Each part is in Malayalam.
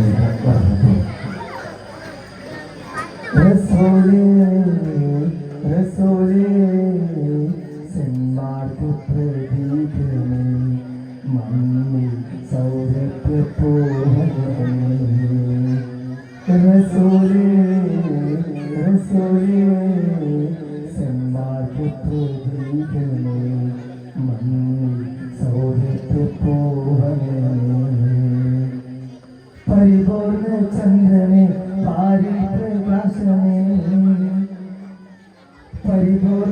വറഹ്മത്തുള്ളാഹി റസൂലേ റസൂലേ സെന്മാർക്ക് പ്രദീപമേ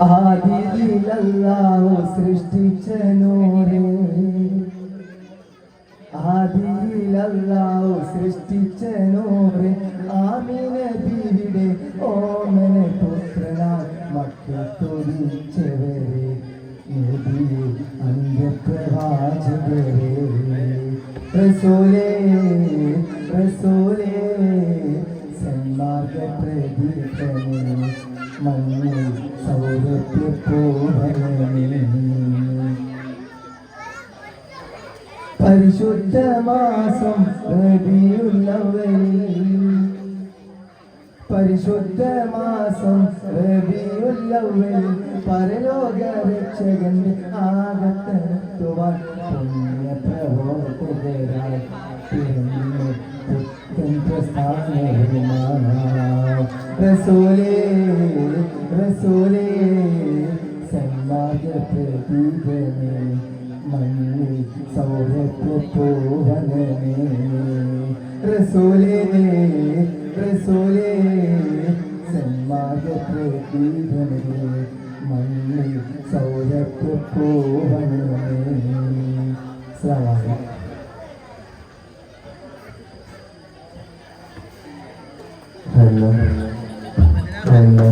സൗരഭ്യ ആദിയിലല്ലാഹു സൃഷ്ടിച്ച നൂറ് ആദിയിലല്ലാഹു സൃഷ്ടിച്ച നൂറ് ആമിന ബീവിയുടെ ഓമന പുത്രനായി മക്കൾ തുടിച്ചവരെ നബിയെ അന്ത്യപ്രവാചകരെ റസൂലേ റസൂലേ സന്മാർഗ പ്രദീപമേ മണ്ണിൽ സൗരഭ്യ പരിശുദ്ധ മാസം പരിശുദ്ധ മാസം പരലോക രക്ഷകന്റെ ആകത്തെത്തുവാൻ പുണ്യ പ്രസ്ഥാനവുമായി റസൂലേ റസൂലേ സന്മാർഗ പ്രദീപമേ മണ്ണിൽ സൗരഭ്യ പൂവനമേ റസൂലേ റസൂലേ സന്മാർഗ പ്രദീപമേ മണ്ണിൽ സൗരഭ്യ hello hello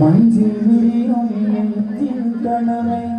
மஞ்சில் விடியும் என் கணவை